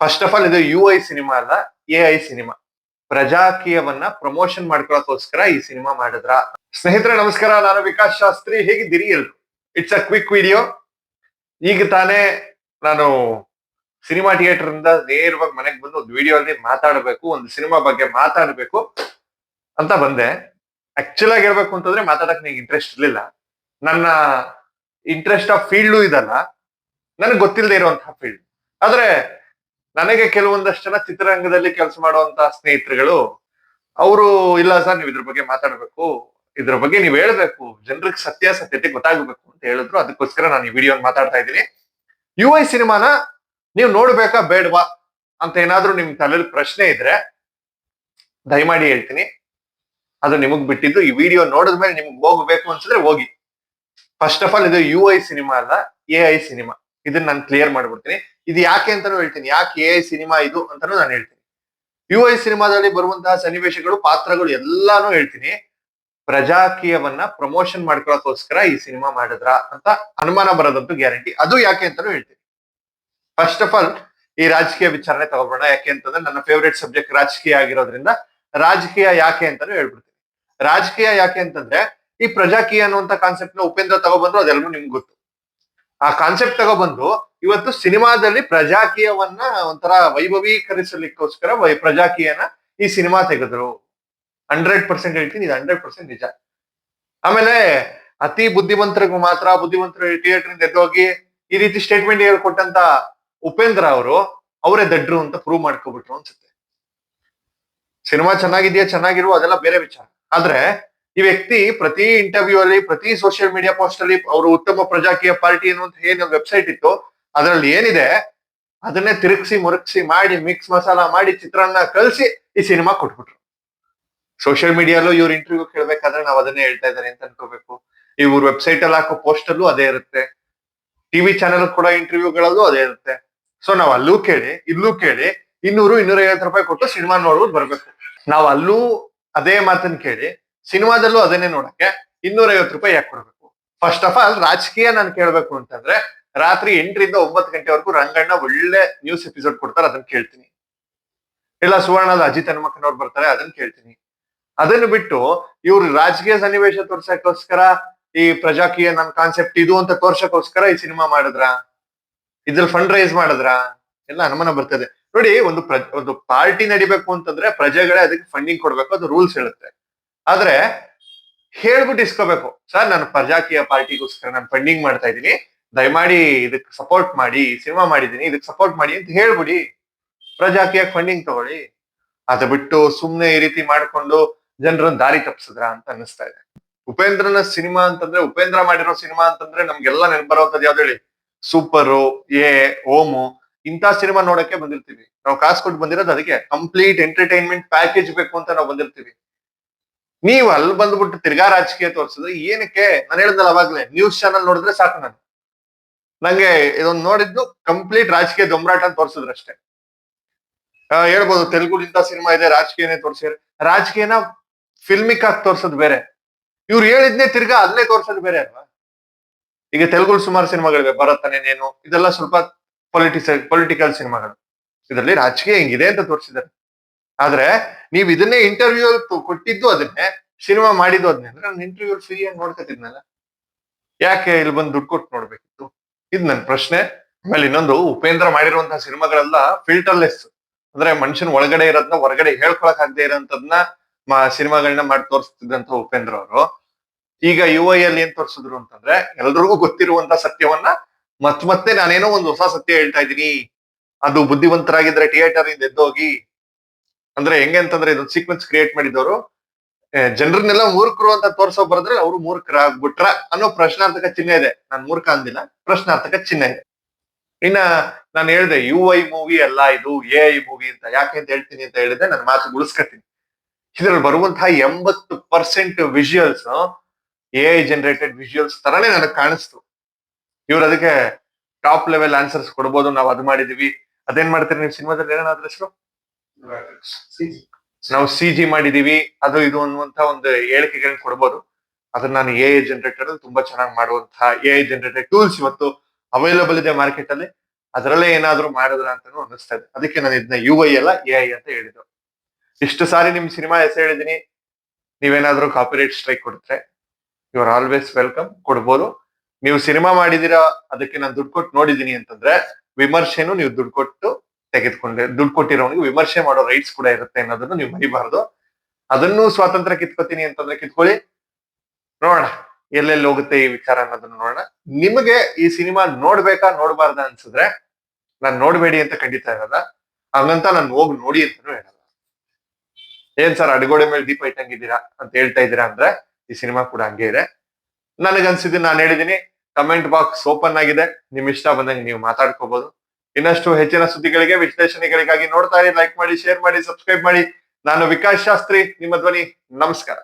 First of all ಇದು U I cinema ಅಲ್ಲ A I cinema ಪ್ರಜಾಕೀಯವನ್ನ ಪ್ರಮೋಷನ್ ಮಾಡ್ಕೊಳ್ಳೋಕೋಸ್ಕರ ಈ ಸಿನಿಮಾ ಮಾಡಿದ್ರ? ಸ್ನೇಹಿತರೆ, ನಮಸ್ಕಾರ. ನಾನು ವಿಕಾಸ್ ಶಾಸ್ತ್ರಿ. ಹೇಗಿದ್ದೀರಿ ಎಲ್ರು? ಇಟ್ಸ್ ಅ ಕ್ವಿಕ್ ವಿಡಿಯೋ ಈಗ ತಾನೇ ನಾನು ಸಿನಿಮಾ ಥಿಯೇಟರ್ ಇಂದ ನೇರವಾಗಿ ಮನೆಗೆ ಬಂದು ಒಂದು ವಿಡಿಯೋ ಅಲ್ಲಿ ಮಾತಾಡಬೇಕು, ಒಂದು ಸಿನಿಮಾ ಬಗ್ಗೆ ಮಾತಾಡಬೇಕು ಅಂತ ಬಂದೆ. ಆಕ್ಚುಲ್ ಆಗಿ ಹೇಳ್ಬೇಕು ಅಂತಂದ್ರೆ ಮಾತಾಡಕ್ ನನಗೆ ಇಂಟ್ರೆಸ್ಟ್ ಇರ್ಲಿಲ್ಲ. ನನ್ನ ಇಂಟ್ರೆಸ್ಟ್ ಆಫ್ ಫೀಲ್ಡು ಇದಲ್ಲ. ನನಗೆ ಗೊತ್ತಿಲ್ಲದೆ ಇರುವಂತಹ ಫೀಲ್ಡ್ ಆದ್ರೆ ನನಗೆ ಕೆಲವೊಂದಷ್ಟು ಜನ ಚಿತ್ರರಂಗದಲ್ಲಿ ಕೆಲಸ ಮಾಡುವಂತಹ ಸ್ನೇಹಿತರುಗಳು, ಅವರು, ಇಲ್ಲ ಸರ್, ನೀವು ಇದ್ರ ಬಗ್ಗೆ ಮಾತಾಡ್ಬೇಕು, ಇದ್ರ ಬಗ್ಗೆ ನೀವು ಹೇಳ್ಬೇಕು, ಜನರಿಗೆ ಸತ್ಯಾಸತ್ಯತೆ ಗೊತ್ತಾಗಬೇಕು ಅಂತ ಹೇಳಿದ್ರು. ಅದಕ್ಕೋಸ್ಕರ ನಾನು ಈ ವಿಡಿಯೋ ಮಾತಾಡ್ತಾ ಇದ್ದೀನಿ. ಯು ಐ ಸಿನಿಮಾನ ನೀವು ನೋಡ್ಬೇಕಾ ಬೇಡವಾ ಅಂತ ಏನಾದ್ರೂ ನಿಮ್ ತಲೆಯಲ್ಲಿ ಪ್ರಶ್ನೆ ಇದ್ರೆ ದಯಮಾಡಿ ಹೇಳ್ತೀನಿ. ಅದು ನಿಮಗ್ ಬಿಟ್ಟಿದ್ದು, ಈ ವಿಡಿಯೋ ನೋಡಿದ್ಮೇಲೆ ನಿಮ್ಗೆ ಹೋಗ್ಬೇಕು ಅನ್ಸಿದ್ರೆ ಹೋಗಿ. ಫಸ್ಟ್ ಆಫ್ ಆಲ್ ಇದು ಯು ಐ ಸಿನಿಮಾ ಅಲ್ಲ ಎ ಐ ಸಿನಿಮಾ. ಇದನ್ನ ನಾನು ಕ್ಲಿಯರ್ ಮಾಡ್ಬಿಡ್ತೀನಿ. ಇದು ಯಾಕೆ ಅಂತಾನು ಹೇಳ್ತೀನಿ. ಯಾಕೆ ಎ ಐ ಸಿನಿಮಾ ಇದು ಅಂತಾನು ನಾನು ಹೇಳ್ತೀನಿ. ಯು ಐ ಸಿನಿಮಾದಲ್ಲಿ ಬರುವಂತಹ ಸನ್ನಿವೇಶಗಳು, ಪಾತ್ರಗಳು ಎಲ್ಲಾನು ಹೇಳ್ತೀನಿ. ಪ್ರಜಾಕೀಯವನ್ನ ಪ್ರಮೋಷನ್ ಮಾಡ್ಕೊಳ್ಳೋಕೋಸ್ಕರ ಈ ಸಿನಿಮಾ ಮಾಡಿದ್ರ ಅಂತ ಅನುಮಾನ ಬರೋದಂತೂ ಗ್ಯಾರಂಟಿ ಅದು ಯಾಕೆ ಅಂತಾನು ಹೇಳ್ತೀನಿ. ಫಸ್ಟ್ ಆಫ್ ಆಲ್ ಈ ರಾಜಕೀಯ ವಿಚಾರಣೆ ತಗೋಬೋಣ ಯಾಕೆ ಅಂತಂದ್ರೆ ನನ್ನ ಫೇವ್ರೇಟ್ ಸಬ್ಜೆಕ್ಟ್ ರಾಜಕೀಯ ಆಗಿರೋದ್ರಿಂದ ರಾಜಕೀಯ ಯಾಕೆ ಅಂತಾನು ಹೇಳ್ಬಿಡ್ತೀನಿ. ರಾಜಕೀಯ ಯಾಕೆ ಅಂತಂದ್ರೆ ಈ ಪ್ರಜಾಕೀಯ ಅನ್ನುವಂತ ಕಾನ್ಸೆಪ್ಟ್ನ ಉಪೇಂದ್ರ ತಗೊಬಂದ್ರು ಅದೆಲ್ಲರೂ ನಿಮ್ಗೆ ಗೊತ್ತು. ಆ ಕಾನ್ಸೆಪ್ಟ್ ತಗೊಬಂದು ಇವತ್ತು ಸಿನಿಮಾದಲ್ಲಿ ಪ್ರಜಾಕೀಯವನ್ನ ಒಂಥರ ವೈಭವೀಕರಿಸಲಿಕ್ಕೋಸ್ಕರ ವೈ- ಪ್ರಜಾಕೀಯನ ಈ ಸಿನಿಮಾ ತೆಗೆದ್ರು. ಹಂಡ್ರೆಡ್ ಪರ್ಸೆಂಟ್ ಹೇಳ್ತೀನಿ, ಇದು ಹಂಡ್ರೆಡ್ ಪರ್ಸೆಂಟ್ ನಿಜ. ಆಮೇಲೆ ಅತಿ ಬುದ್ಧಿವಂತರಿಗೂ ಮಾತ್ರ, ಬುದ್ಧಿವಂತರು ಥಿಯೇಟರ್ ಎದ್ದೋಗಿ ಈ ರೀತಿ ಸ್ಟೇಟ್ಮೆಂಟ್ ಹೇಳ್ಕೊಟ್ಟಂತ ಉಪೇಂದ್ರ ಅವರು, ಅವರೇ ದಡ್ರು ಅಂತ ಪ್ರೂವ್ ಮಾಡ್ಕೊಬಿಟ್ರು ಅನ್ಸುತ್ತೆ. ಸಿನಿಮಾ ಚೆನ್ನಾಗಿದೆಯಾ ಚೆನ್ನಾಗಿರುವ ಅದೆಲ್ಲ ಬೇರೆ ವಿಚಾರ. ಆದ್ರೆ ಈ ವ್ಯಕ್ತಿ ಪ್ರತಿ ಇಂಟರ್ವ್ಯೂ ಅಲ್ಲಿ, ಪ್ರತಿ ಸೋಷಿಯಲ್ ಮೀಡಿಯಾ ಪೋಸ್ಟ್ ಅಲ್ಲಿ ಅವರು ಉತ್ತಮ ಪ್ರಜಾಕೀಯ ಪಾರ್ಟಿ ಅನ್ನುವಂತ ಏನು ವೆಬ್ಸೈಟ್ ಇತ್ತು ಅದರಲ್ಲಿ ಏನಿದೆ? ಅದನ್ನೇ ತಿರುಗಿಸಿ ಮುರುಗಿಸಿ ಮಾಡಿ ಮಿಕ್ಸ್ ಮಸಾಲಾ ಮಾಡಿ, ಚಿತ್ರಾನ್ನ ಕಳಿಸಿ ಈ ಸಿನಿಮಾ ಕೊಟ್ಬಿಟ್ರು. ಸೋಷಿಯಲ್ ಮೀಡಿಯಾಲು ಇವ್ರ ಇಂಟರ್ವ್ಯೂ ಕೇಳ್ಬೇಕಾದ್ರೆ ನಾವು ಅದನ್ನೇ ಹೇಳ್ತಾ ಇದ್ದಾರೆ ಅಂತ ಅನ್ಕೋಬೇಕು. ಇವ್ರ ವೆಬ್ಸೈಟ್ ಅಲ್ಲಿ ಹಾಕೋ ಪೋಸ್ಟ್ ಅಲ್ಲೂ ಅದೇ ಇರುತ್ತೆ. ಟಿವಿ ಚಾನೆಲ್ ಕೂಡ ಇಂಟರ್ವ್ಯೂಗಳಲ್ಲೂ ಅದೇ ಇರುತ್ತೆ. ಸೊ ನಾವು ಅಲ್ಲೂ ಕೇಳಿ, ಇಲ್ಲೂ ಕೇಳಿ, ಇನ್ನೂರು ಇನ್ನೂರ ಐವತ್ತು ರೂಪಾಯಿ ಕೊಟ್ಟು ಸಿನಿಮಾ ನೋಡ್ಬಿಟ್ಟು ಬರ್ಬೇಕು. ನಾವು ಅಲ್ಲೂ ಅದೇ ಮಾತನ್ ಕೇಳಿ ಸಿನಿಮಾದಲ್ಲೂ ಅದನ್ನೇ ನೋಡಕ್ಕೆ ಇನ್ನೂರ ಐವತ್ತು ರೂಪಾಯಿ ಯಾಕೆ ಕೊಡ್ಬೇಕು? ಫಸ್ಟ್ ಆಫ್ ಆಲ್ ರಾಜಕೀಯ ನಾನು ಕೇಳ್ಬೇಕು ಅಂತಂದ್ರೆ ರಾತ್ರಿ ಎಂಟರಿಂದ ಒಂಬತ್ತು ಗಂಟೆವರೆಗೂ ರಂಗಣ್ಣ ಒಳ್ಳೆ ನ್ಯೂಸ್ ಎಪಿಸೋಡ್ ಕೊಡ್ತಾರೆ, ಅದನ್ನ ಕೇಳ್ತೀನಿ. ಇಲ್ಲ ಸುವರ್ಣದ ಅಜಿತ್ ಹನುಮಕ್ಕನವ್ರು ಬರ್ತಾರೆ, ಅದನ್ನ ಕೇಳ್ತೀನಿ. ಅದನ್ನು ಬಿಟ್ಟು ಇವ್ರು ರಾಜಕೀಯ ಸನ್ನಿವೇಶ ತೋರ್ಸಕ್ಕೋಸ್ಕರ, ಈ ಪ್ರಜಾಕೀಯ ನನ್ನ ಕಾನ್ಸೆಪ್ಟ್ ಇದು ಅಂತ ತೋರ್ಸಕ್ಕೋಸ್ಕರ ಈ ಸಿನಿಮಾ ಮಾಡಿದ್ರ? ಇದ್ರಲ್ಲಿ ಫಂಡ್ ರೈಸ್ ಮಾಡಿದ್ರ? ಎಲ್ಲ ಅನುಮಾನ ಬರ್ತದೆ. ನೋಡಿ, ಒಂದು ಪ್ರ, ಒಂದು ಪಾರ್ಟಿ ನಡಿಬೇಕು ಅಂತಂದ್ರೆ ಪ್ರಜೆಗಳೇ ಅದಕ್ಕೆ ಫಂಡಿಂಗ್ ಕೊಡ್ಬೇಕು, ಅದು ರೂಲ್ಸ್ ಹೇಳುತ್ತೆ. ಆದ್ರೆ, ಹೇಳ್ಬಿಟ್ಟು ಇಸ್ಕೋಬೇಕು. ಸರ್, ನಾನು ಪ್ರಜಾಕೀಯ ಪಾರ್ಟಿಗೋಸ್ಕರ ನಾನು ಫಂಡಿಂಗ್ ಮಾಡ್ತಾ ಇದ್ದೀನಿ. ದಯಮಾಡಿ ಇದಕ್ಕೆ ಸಪೋರ್ಟ್ ಮಾಡಿ ಸಿನಿಮಾ ಮಾಡಿದೀನಿ ಇದಕ್ಕೆ ಸಪೋರ್ಟ್ ಮಾಡಿ ಅಂತ ಹೇಳ್ಬಿಡಿ. ಪ್ರಜಾಕಿಯಾಗಿ ಫಂಡಿಂಗ್ ತಗೊಳ್ಳಿ. ಅದ ಬಿಟ್ಟು ಸುಮ್ನೆ ಈ ರೀತಿ ಮಾಡ್ಕೊಂಡು ಜನರನ್ನ ದಾರಿ ತಪ್ಪಿಸಿದ್ರ ಅಂತ ಅನಿಸ್ತಾ ಇದೆ. ಉಪೇಂದ್ರನ ಸಿನಿಮಾ ಅಂತಂದ್ರೆ, ಉಪೇಂದ್ರ ಮಾಡಿರೋ ಸಿನಿಮಾ ಅಂತಂದ್ರೆ ನಮ್ಗೆಲ್ಲ ನೆನಪು ಬರುವಂತದ್ದು ಯಾವ್ದು ಹೇಳಿ? ಸೂಪರು ಎ ಓಮು ಇಂಥ ಸಿನಿಮಾ ನೋಡಕ್ಕೆ ಬಂದಿರ್ತೀವಿ. ನಾವು ಕಾಸು ಕೊಟ್ಟು ಬಂದಿರೋದು ಅದಕ್ಕೆ. ಕಂಪ್ಲೀಟ್ ಎಂಟರ್ಟೈನ್ಮೆಂಟ್ ಪ್ಯಾಕೇಜ್ ಬೇಕು ಅಂತ ನಾವು ಬಂದಿರ್ತೀವಿ. ನೀವು ಅಲ್ಲಿ ಬಂದ್ಬಿಟ್ಟು ತಿರ್ಗಾ ರಾಜಕೀಯ ತೋರಿಸಿದ್ರೆ ಏನಕ್ಕೆ? ನಾನು ಹೇಳಿದ್ನಲ್ಲ ಅವಾಗ್ಲೇ ನ್ಯೂಸ್ ಚಾನಲ್ ನೋಡಿದ್ರೆ ಸಾಕು ನಾನು. ನಂಗೆ ಇದೊಂದು ನೋಡಿದ್ದು ಕಂಪ್ಲೀಟ್ ರಾಜಕೀಯ ದೊಂಬರಾಟ ಅಂತ ತೋರಿಸಿದ್ರು ಅಷ್ಟೇ. ಆ, ಹೇಳ್ಬೋದು ತೆಲುಗು ಇಂಥ ಸಿನಿಮಾ ಇದೆ ರಾಜಕೀಯನೇ ತೋರಿಸಿದ್ರೆ. ರಾಜಕೀಯನ ಫಿಲ್ಮಿಕ್ ಆಗಿ ತೋರ್ಸೋದ್ ಬೇರೆ. ಇವ್ರು ಹೇಳಿದ್ನೇ ತಿರ್ಗಾ ಅಲ್ಲೇ ತೋರ್ಸೋದು ಬೇರೆ ಅಲ್ವಾ? ಈಗ ತೆಲುಗು ಸುಮಾರು ಸಿನಿಮಾಗಳಿವೆ ಭರತನೇನೇನು ಇದೆಲ್ಲ ಸ್ವಲ್ಪ ಪೊಲಿಟಿಕ್ಸ್ ಪೊಲಿಟಿಕಲ್ ಸಿನಿಮಾಗಳು. ಇದರಲ್ಲಿ ರಾಜಕೀಯ ಹಿಂಗಿದೆ ಅಂತ ತೋರಿಸಿದ್ದಾರೆ ಆದ್ರೆ ನೀವ್ ಇದನ್ನೇ ಇಂಟರ್ವ್ಯೂ ಕೊಟ್ಟಿದ್ದು ಅದನ್ನೇ ಸಿನಿಮಾ ಮಾಡಿದ್ದು ಅದನ್ನೇ. ಅಂದ್ರೆ ನಾನು ಇಂಟರ್ವ್ಯೂ ಫ್ರೀ ಆಗಿ ನೋಡ್ಕೊತಿದ್ನಲ್ಲ. ಯಾಕೆ ಇಲ್ಲಿ ಬಂದು ದುಡ್ಡು ಕೊಟ್ಟು ನೋಡ್ಬೇಕಿತ್ತು? ಇದು ನನ್ ಪ್ರಶ್ನೆ. ಆಮೇಲೆ ಇನ್ನೊಂದು, ಉಪೇಂದ್ರ ಮಾಡಿರುವಂತಹ ಸಿನಿಮಾಗಳೆಲ್ಲ ಫಿಲ್ಟರ್ಲೆಸ್ ಅಂದ್ರೆ ಮನುಷ್ಯನ ಒಳಗಡೆ ಇರೋದನ್ನ ಹೊರಗಡೆ ಹೇಳ್ಕೊಳಕ್ ಆಗದೆ ಇರೋಂಥದ್ನ ಸಿನಿಮಾಗಳನ್ನ ಮಾಡಿ ತೋರಿಸ್ತಿದ್ದಂತ ಉಪೇಂದ್ರ ಅವರು. ಈಗ ಯು ಐ ಅಲ್ಲಿ ಏನ್ ತೋರಿಸಿದ್ರು ಅಂತಂದ್ರೆ, ಎಲ್ರಿಗೂ ಗೊತ್ತಿರುವಂತ ಸತ್ಯವನ್ನ ಮತ್ ಮತ್ತೆ ನಾನೇನೋ ಒಂದು ಹೊಸ ಸತ್ಯ ಹೇಳ್ತಾ ಇದ್ದೀನಿ. ಅದು ಬುದ್ಧಿವಂತರಾಗಿದ್ರೆ ಥಿಯೇಟರ್ ಇಂದ ಎದ್ದೋಗಿ, ಅಂದ್ರೆ ಹೆಂಗೆ ಅಂತಂದ್ರೆ ಇದೊಂದು ಸೀಕ್ವೆನ್ಸ್ ಕ್ರಿಯೇಟ್ ಮಾಡಿದವರು. ಜನರನ್ನೆಲ್ಲ ಮೂರ್ಖರು ಅಂತ ತೋರ್ಸೋ ಬರದ್ರೆ ಅವರು ಮೂರ್ಖರಾಗ್ಬಿಟ್ರ ಅನ್ನೋ ಪ್ರಶ್ನಾರ್ಥಕ ಚಿಹ್ನೆ ಇದೆ. ನಾನ್ ಮೂರ್ಖ ಅಂದಿಲ್ಲ, ಪ್ರಶ್ನಾರ್ಥಕ ಚಿಹ್ನೆ ಇದೆ. ಇನ್ನ ನಾನು ಹೇಳ್ದೆ ಯು ಐ ಮೂವಿ ಅಲ್ಲ ಇದು ಎ ಐ ಮೂವಿ ಅಂತ. ಯಾಕೆ ಅಂತ ಹೇಳ್ತೀನಿ ಅಂತ ಹೇಳಿದ್ರೆ ನನ್ನ ಮಾತು ಉಳಿಸ್ಕೊತೀನಿ. ಇದ್ರಲ್ಲಿ ಬರುವಂತಹ ಎಂಬತ್ತು percent visuals A I generated visuals ತರನೇ ನನಗೆ ಕಾಣಿಸ್ತು. ಇವ್ರು ಅದಕ್ಕೆ ಟಾಪ್ ಲೆವೆಲ್ ಆನ್ಸರ್ಸ್ ಕೊಡ್ಬೋದು, ನಾವು ಅದು ಮಾಡಿದೀವಿ. ಅದೇನ್ ಮಾಡ್ತೀರಿ ನೀವು, ಸಿನಿಮಾದಲ್ಲಿ ಏನಾದ್ರೂ ಹೆಸರು? ನಾವು ಸಿ ಜಿ ಮಾಡಿದೀವಿ. ಅದು ಇದು ಅನ್ನುವಂತ ಒಂದು ಹೇಳಿಕೆಗಳನ್ನ ಕೊಡ್ಬೋದು. ಅದನ್ನ ನಾನು ಎ ಐ ಜನರೇಟರ್ ತುಂಬಾ ಚೆನ್ನಾಗಿ ಮಾಡುವಂತಹ ಎ ಐ ಜನರೇಟರ್ ಟೂಲ್ಸ್ ಇವತ್ತು ಅವೈಲಬಲ್ ಇದೆ ಮಾರ್ಕೆಟ್ ಅಲ್ಲಿ. ಅದರಲ್ಲೇ ಏನಾದ್ರು ಮಾಡಿದ್ರ ಅಂತಾನು ಅನಿಸ್ತಾ ಇದೆ. ಅದಕ್ಕೆ ನಾನು ಇದನ್ನ ಯು ಐ ಅಲ್ಲ ಎ ಐ ಅಂತ ಹೇಳಿದ್ರು ಇಷ್ಟು ಸಾರಿ ನಿಮ್ ಸಿನಿಮಾ ಹೆಸರು ಹೇಳಿದೀನಿ. ನೀವೇನಾದ್ರೂ ಕಾಪಿರೇಟ್ ಸ್ಟ್ರೈಕ್ ಕೊಡ್ತಾರೆ ಯು ಆರ್ ಆಲ್ವೇಸ್ ವೆಲ್ಕಮ್ ಕೊಡ್ಬೋದು. ನೀವು ಸಿನಿಮಾ ಮಾಡಿದೀರಾ, ಅದಕ್ಕೆ ನಾನು ದುಡ್ಡು ಕೊಟ್ಟು ನೋಡಿದೀನಿ ಅಂತಂದ್ರೆ ವಿಮರ್ಶೆನು ನೀವು ದುಡ್ಡು ಕೊಟ್ಟು ತೆಗೆದುಕೊಂಡೆ ದುಡ್ಡು ಕೊಟ್ಟಿರೋನಿಗೆ ವಿಮರ್ಶೆ ಮಾಡೋ ರೈಟ್ಸ್ ಕೂಡ ಇರುತ್ತೆ ಅನ್ನೋದನ್ನು ನೀವು ಮರಿಬಾರ್ದು. ಅದನ್ನು ಸ್ವಾತಂತ್ರ್ಯ ಕಿತ್ಕೋತೀನಿ ಅಂತಂದ್ರೆ ಕಿತ್ಕೊಳ್ಳಿ. ನೋಡೋಣ, ಎಲ್ಲೆಲ್ಲಿ ಹೋಗುತ್ತೆ ಈ ವಿಚಾರ ಅನ್ನೋದನ್ನ ನೋಡೋಣ. ನಿಮಗೆ ಈ ಸಿನಿಮಾ ನೋಡ್ಬೇಕಾ, ನೋಡ್ಬಾರ್ದ ಅನ್ಸಿದ್ರೆ, ನಾನ್ ನೋಡ್ಬೇಡಿ ಅಂತ ಖಂಡಿತ ಇರಲ್ಲ ಹಂಗಂತ ನಾನು ಹೋಗಿ ನೋಡಿ ಅಂತಾನು ಹೇಳಲ್ಲ. ಏನ್ ಸರ್, ಅಡಗೋಡೆ ಮೇಲೆ ದೀಪ ಇಟ್ಟಂಗಿದ್ದೀರಾ ಅಂತ ಹೇಳ್ತಾ ಇದ್ದೀರಾ ಅಂದ್ರೆ, ಈ ಸಿನಿಮಾ ಕೂಡ ಹಂಗೆ ಇದೆ. ನನಗನ್ಸಿದ್ದು ನಾನು ಹೇಳಿದೀನಿ ಕಮೆಂಟ್ ಬಾಕ್ಸ್ ಓಪನ್ ಆಗಿದೆ. ನಿಮ್ ಇಷ್ಟ ಬಂದಂಗೆ ನೀವು ಮಾತಾಡ್ಕೋಬಹುದು ಇನ್ನಷ್ಟು ಹೆಚ್ಚಿನ ಸುದ್ದಿಗಳಿಗೆ, ವಿಶ್ಲೇಷಣೆಗಳಿಗಾಗಿ ನೋಡ್ತಾ ಇರಿ ಲೈಕ್ ಮಾಡಿ ಶೇರ್ ಮಾಡಿ ಸಬ್ಸ್ಕ್ರೈಬ್ ಮಾಡಿ. ನಾನು ವಿಕಾಸ್ ಶಾಸ್ತ್ರಿ, ನಿಮ್ಮ ಧ್ವನಿ ನಮಸ್ಕಾರ.